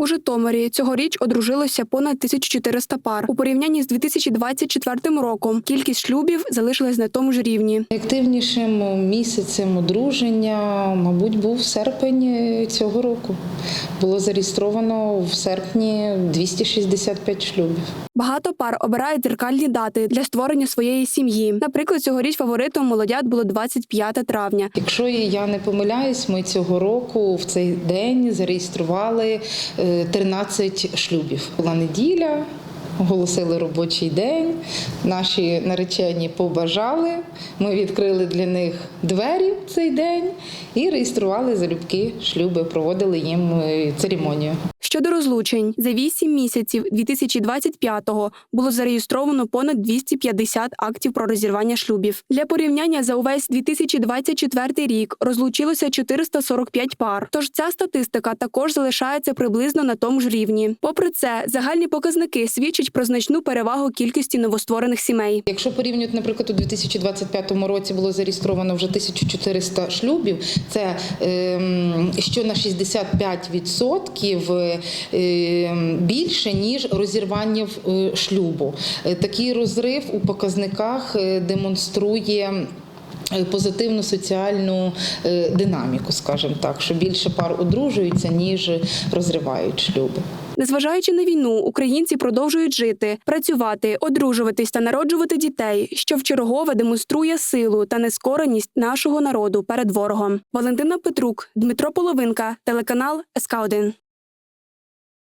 У Житомирі цьогоріч одружилося понад 1400 пар. У порівнянні з 2024 роком кількість шлюбів залишилась на тому ж рівні. Найактивнішим місяцем одруження, мабуть, був серпень е, цього року. Було зареєстровано в серпні 265 шлюбів. Багато пар обирають дзеркальні дати для створення своєї сім'ї. Наприклад, цьогоріч фаворитом молодят було 25 травня. Якщо я не помиляюсь, ми цього року в цей день зареєстрували е, 13 шлюбів. Була неділя. Оголосили робочий день. Наші наречені побажали. Ми відкрили для них двері в цей день і реєстрували залюбки шлюби, проводили їм е, церемонію. Щодо розлучень, за 8 місяців 2025-го було зареєстровано понад 250 актів про розірвання шлюбів. Для порівняння за увесь 2024 рік розлучилося 445 пар. Тож ця статистика також залишається приблизно на тому ж рівні. Попри це, загальні показники свідчать про значну перевагу кількості новостворених сімей. Якщо порівнювати, наприклад, у 2025 році було зареєстровано вже 1400 шлюбів, це ем, що на 65% ем, більше ніж розірвання е, шлюбу. Е, Такий розрив у показниках е, демонструє. е, Позитивну соціальну е, динаміку, скажімо так, що більше пар одружуються, ніж розривають шлюби. Незважаючи на війну, українці продовжують жити, працювати, одружуватись та народжувати дітей, що вчергове демонструє силу та нескореність нашого народу перед ворогом. Валентина Петрук, Дмитро Половинка, телеканал СК 1